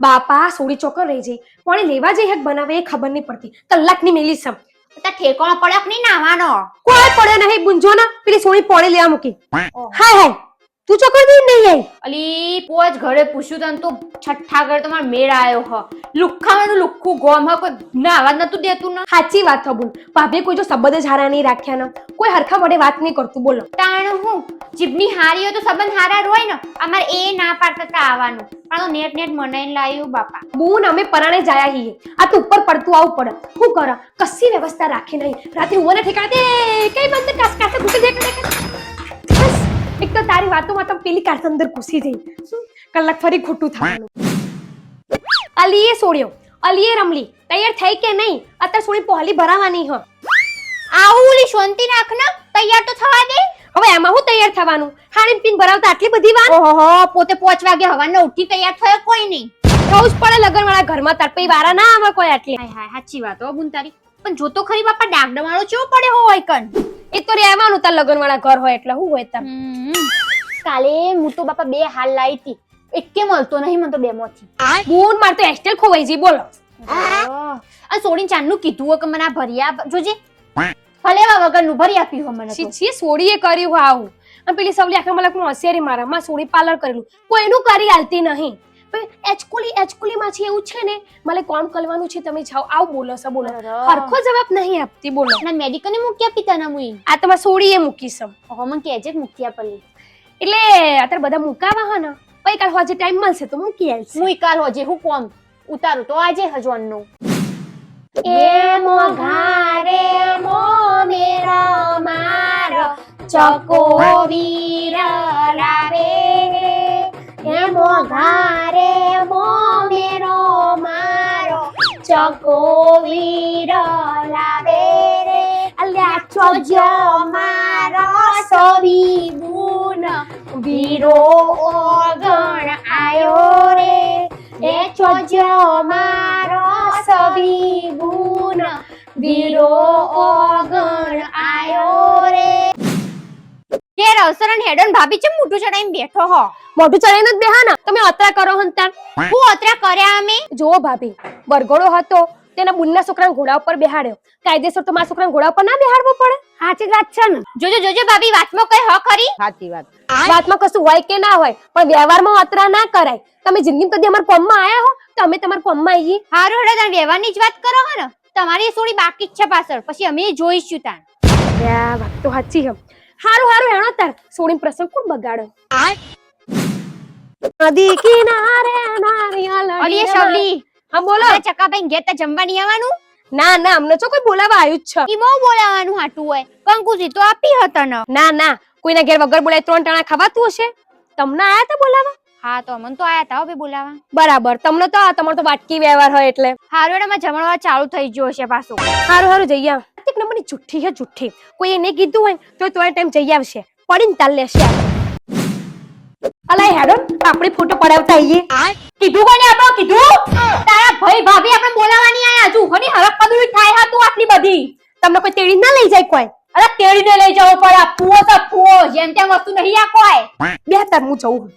બાપા સોડી ચોકર રહી જઈ પણ લેવા જઈ હક બનાવે એ ખબર નહીં પડતી. કલાકની મેલી સમ તા ઠેકોણો પડ્યો નહીં નાવાનો? કોઈ પડે નહીં ગુંજો ના પેલી સોડી પોણી લેવા મૂકી. હાય હાય. તું ચોકર દી નહીં આવી અલી પોચ ઘરે પૂછ્યું તને તો છઠ્ઠા ઘર તમાર મેળ આવ્યો હ. લુખ્ખાવાનું લુખ્ખું ગોમ હ કોઈ ના આવાજ નતું દેતું ને. સાચી વાત થબુલ ભાભી કોઈ જો સંબંધ જ હારા નહીં રાખ્યા ને. કોઈ હરખા વડે વાત નહીં કરતું બોલો. તાણ હું? જીભની હારી હોય તો સંબંધ હારા હોય ને. અમાર એ ના પાડતા તા આવવાનું. પણ નેટ નેટ મનાઈને લાવ્યું બાપા. બૂન અમે પરાણે જાયા છીએ આ તો ઉપર પડતું આવું પડે શું કર? કશી વ્યવસ્થા રાખી નહીં. રાતે હું ઠેકાણે દે કઈ બંધ કાસ કાસ ઘૂસી દે એક તો તારી વાતોમાં તો પેલી કાસ અંદર ઘૂસી જઈ. શું? કલાક ફરી ખોટું થવાનું. અલીએ સોડ્યો. અલીએ રમલી. તૈયાર થઈ કે નહીં? અત્યારે સોડી પહોલી ભરાવાની હ. આવું ઓલી શાંતિ રાખ ને તૈયાર તો થવા દે. હવે એમાં હું તૈયાર થવાનું? ખાણી પીન ભરાવતા આટલી બધી વાત ઓહો પોતે પોચ વાગે હવાને ઉઠી તૈયાર થયો કોઈ નહીં. થવું જ પડે લગન વાળા ઘરમાં તાર પછી વારા ના આવે કોઈ આટલી. હાય હાય સાચી વાત હો બુન તારી. પણ જો તો ખરી બાપા ડાગડા વાળો ચેવો પડે હો હોય કન? એ તો રહેવાનું તાર લગન વાળા ઘર હોય એટલે હું હોય તાર? કાલે હું તો બાપા બે હાલ લાવી હતી એકે મળતો નહીં મને તો બે માંથી. બોન માર તો એસ્ટેલ ખોવાઈ જી બોલો. આ સોડીન ચાંદનું કીધું હોય કે મને આ ભર્યા જોજે. ફલેવા વગરનું ભરી આપ્યું હો મને છી છી સોડીએ કર્યું આવું અને પેલી સવલી આખા મલકમાં હોશિયારી મારા માં સોડી પાર્લર કરેલું. કોઈનું કરી હાલતી નહીં. એચકુલી એચકુલી માં છે એવું છે ને મને કોમ કરવાનું છે? તમે જાઓ. આવ બોલો છો બોલો. હરખો જવાબ નહીં આપતી બોલો. ના મેડિકલ ને મૂકી આપી તને મુઈ? આ તમારે સોડીએ મૂકી સમ. ઓહો મને કહેજે કે મૂકી આપેલી એટલે અત્યારે બધા મુકાવા હો ને પછી કાલ હોજે ટાઈમ મળશે તો મૂકી આવશે મુઈ કાલ હોજે હું કોમ? ઉતારું તો આજે હજવાનનું. એ મોઘારે મો મેરા મારો ચકોવીર લાવે. એ મોઘારે ચકોવીર લાવે રે અલ્યા ચોજો મારો સોવી બુન વીરો ઓગણ આયો રે. એ ચોજો મારો સવી બુન વીરો ઓગણ કે રવસરણ હેડન ભાભી ચમ મોટું ચડાઈને બેઠો હો? મોઢું ચડાઈને જ બેહા ને તમે અત્રા કરો હંતાર હું અત્રા કર્યા અમે? જો ભાભી વરઘોડો હતો. તેના બુનના છોકરાને ઘોડા ઉપર બેહાડ્યો. કાયદેસર તો મારા છોકરાને ઘોડા ઉપર ના બેહાડવો પડે? સાચી વાત છે ને. જોજો જોજો ભાભી વાતમાં કઈ હ ખરી? સાચી વાત. વાતમાં કશું હોય કે ના હોય પણ વ્યવહારમાં અત્રા ના કરાય. તમે જિંદગી કદી અમારા કોમમાં આયા હો? તો અમે તમારા કોમમાં આવીએ હારો હડે તમે વ્યવહારની જ વાત કરો હો ને. તમારી સોડી બાકી જ છે પાછળ. પછી અમે જોઈશું તાન વાત તો સાચી છે. હારું હારું હેણો તાર. સોડીન પ્રસંગ કોણ બગાડો? નદી કિનારે નારિયેળ અલી એ શવલી હા બોલો. ચકાભાઈ ઘેર તા જમવા આવવાનું? ના ના અમને તો કોઈ બોલાવા આવ્યું જ છે. ઈ બહુ બોલાવાનું હાટું હોય. કંકુજી તો આપી હતા ન. ના ના કોઈના ઘેર વગર બોલાય ત્રણ ટાણા ખવાતું હશે. તમને આયા તા બોલાવા? હા તો અમન તો આયા તા હવે બોલાવા. બરાબર તમને તો તમારો તો વાટકી વ્યવહાર હોય એટલે. હારું એમાં જમણવા ચાલુ થઈ ગયો છે પાછું. હારું હારું જઈ આવ. એક નંબરની જુઠ્ઠી છે જુઠ્ઠી. કોઈ એને કીધું હોય તો તોય ટાઈમ જઈ આવશે. પડીને તાલ લેશે. અલા હેડો, આપણે ફોટો પડાવતા આઈએ. કીધું કોને આપણો? કીધું? તારા ભાઈ ભાભી આપણે બોલાવાની આયા હજુ. ઘણી હરક પદુરી થાય હા તું આટલી બધી. તમને કોઈ તેડી ના લઈ જાય કોઈ? અરે તેડીને લઈ જવો પડે આ ફુવો તો ફુવો જેમ તેમ વસ્તુ નહીં આ કોઈ. બે તાર હું જઉં.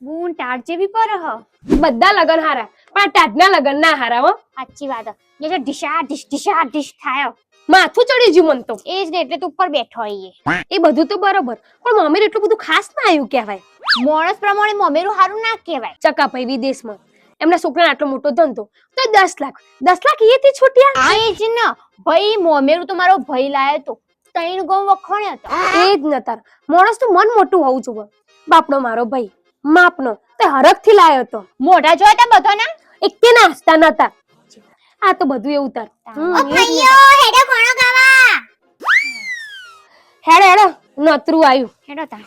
બૂન ટાટ જેવી પર હ. બધા લગન હારા. પણ આ ટાઢના લગન ના હારા હો. સાચી વાત. જે જે ઢીશા ઢીશ ઢીશા ઢીશ થાય માથું ચડી ગયું મન તો. એ જ ને એટલે તું ઉપર બેઠો હોઈએ એ. બધું તો બરોબર. પણ મમ્મી એટલું બધું ખાસ ના આવ્યું કહેવાય. માણસ પ્રમાણે મમેરું હારું ના કહેવાય. ચકાભાઈ વિદેશમાં એમના છોકરાને આટલો મોટો ધંધો. તો દસ લાખ. દસ લાખ એથી છૂટ્યા. એ જ ને. ભાઈ મોમેરું તો મારો ભાઈ લાયો તો. તૈણ ગો વખોણ્યો હતો. એ જ નતાર માણસ તો મન મોટું હોવું જોઈએ બાપનો મારો ભાઈ. માપનો તે હરખથી લાયો તો મોઢા જોયા તા બધાના? એક કે ના હસતા નતા. આ તો બધું એવું તાર. ઓ ભાઈઓ હેડો કોણો ગાવા. હેડો હેડો નતરું આવ્યું હેડો તા.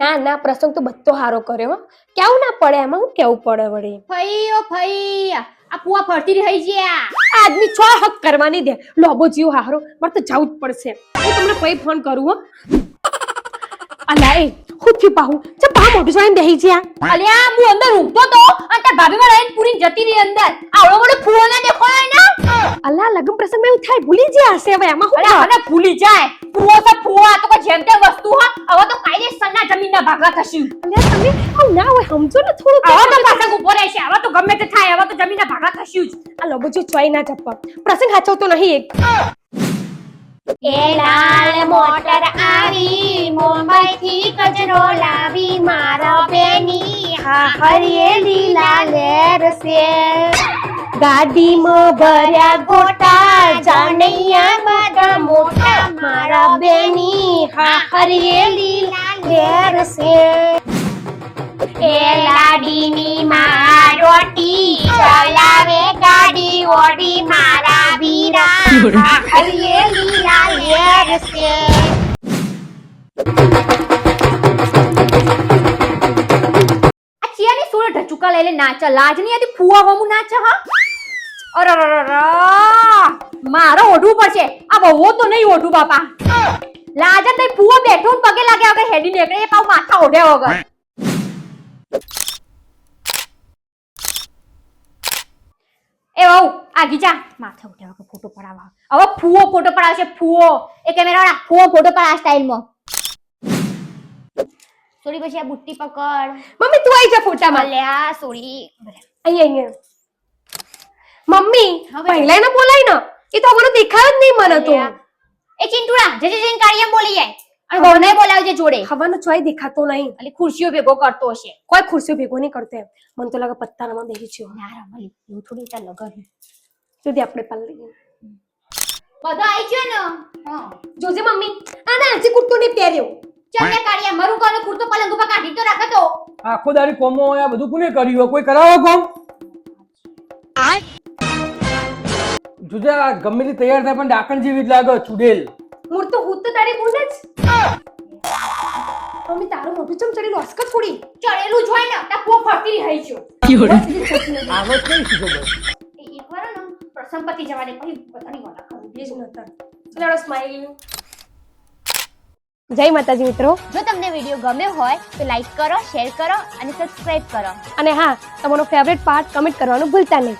ના ના પ્રસંગ તો બધો હારો કર્યો હો. કેવું ના પડે એમાં હું કેવું પડે વળી? ફઈઓ ફઈ આ પુઆ ફરતી રહી ગયા. આદમી છ હક કરવાની દે. લોબો જીવ હારો મારે તો જવું જ પડશે. હું તમને પછી ફોન કરું હો. અલા એ હું થયું પાહું ચા પા મોઢું જોઈને બેહી જ્યા? અલ્યા હું અંદર ઊંઘતો તો અને તાર ભાભી માં રહીને પૂરી જતી રહી અંદર. આવડો મોટો ફૂવો ના દેખો ને? અલા લગ્ન પ્રસંગમાં એવું થાય ભૂલી ગયા હશે હવે એમાં હું મને ભૂલી જાય. ફુવો તો ફુવો આ તો કોઈ જેમ તેમ વસ્તુ હા. હવે તો કાયદેસરના જમીનના ભાગલા થશે. અલ્યા તમે આવું ના હોય સમજો ને થોડું હવે તો પ્રસંગ ઊભો રહેશે. હવે તો ગમે તે થાય હવે તો જમીનના ભાગા થશે જ. આ લોબજો ચોઈ ના ચપ્પા પ્રસંગ હાચવતો નહીં એક. એ લાલ મોટર આવી મુંબઈ થી કચરો લાવી મારો બેની હા હરિયે લીલા લેર છે ગાડીમાં ભર્યા ગોટા જાનૈયા બધા મોટા મારા બેની હા હરિયે લીલા લેર છે એ લાડીની માં રોટી ચલાવે ગાડી ઓડી મારા વીરા હરિયે લીલા લેર છે ચિયાની સોળ ઢચુકા નાચ ફુવા હોમું નાચા હા અરરરરર. મારો ઓઢવું પડશે આ બહુ તો નહીં ઓઢું બાપા લાજ જ ફુવા ફુવો બેઠો પગે લાગ્યા વગર હેડી નીકળે એ પાવ માથા ઓઢ્યા વગર એ વહુ આગી જા માથે ઉઠ્યા વગર ફોટો પડાવવા. હવે ફૂવો ફોટો પડાવશે ફૂવો. એ કેમેરા ફૂવો ફોટો પડાવ સ્ટાઇલમાં સોરી પછી આ બુટ્ટી પકડ. મમ્મી તું આવી જા ફોટામાં. અલ્યા સોરી. અહીંયા અહીંયા મમ્મી. પહેલા એને બોલાય ને એ તો મને દેખાયો જ નહીં મને તો. એ ચિંટુડા જે જે જઈને કાળિયા બોલી જાય. અને વહુને બોલાવજે જોડે. ખાવાનો ચોય દેખાતો નહીં. એટલે ખુરશીઓ ભેગો કરતો હશે. કોઈ ખુરશીઓ ભેગો નહીં કરતો એમ. મને તો લાગે પત્તાનામાં બેસી છે ના રમલી એવું થોડી ચાલ લગન સુધી આપણે પાલ લઈએ. બધા આવી ગયો ને? હા. જોજે મમ્મી. આ ના હજી કુર્તો નહીં પહેર્યો. ચાલે ને કાળિયા મરું કાનો કુર્તો પલંગ ઉપર કાઢી તો રાખે તો. આખો દારી કોમો હોય આ બધું કોને કર્યું કોઈ કરાવો કોમ? જોજે આ ગમે તે તૈયાર થાય પણ ડાકણ જેવી જ લાગે ચુડેલ. મૂળ તો હું તો તારી બોલે જ. મમ્મી તારું મોઢું ચમ ચડેલું? હસક થોડી. ચડેલું જોઈ ને ત્યાં પો ફરતી રહી છો. આગળ કઈ શીખો એકવાર ને પ્રસંગ જવા દે પછી બધાની વાતા કરું એ નતર. ચલો સ્માઈલ જય માતાજી મિત્રો. જો તમને વીડિયો ગમ્યો હોય તો લાઈક કરો શેર કરો અને સબસ્ક્રાઇબ કરો. અને હા તમારો ફેવરેટ પાર્ટ કમેન્ટ કરવાનું ભૂલતા નહીં.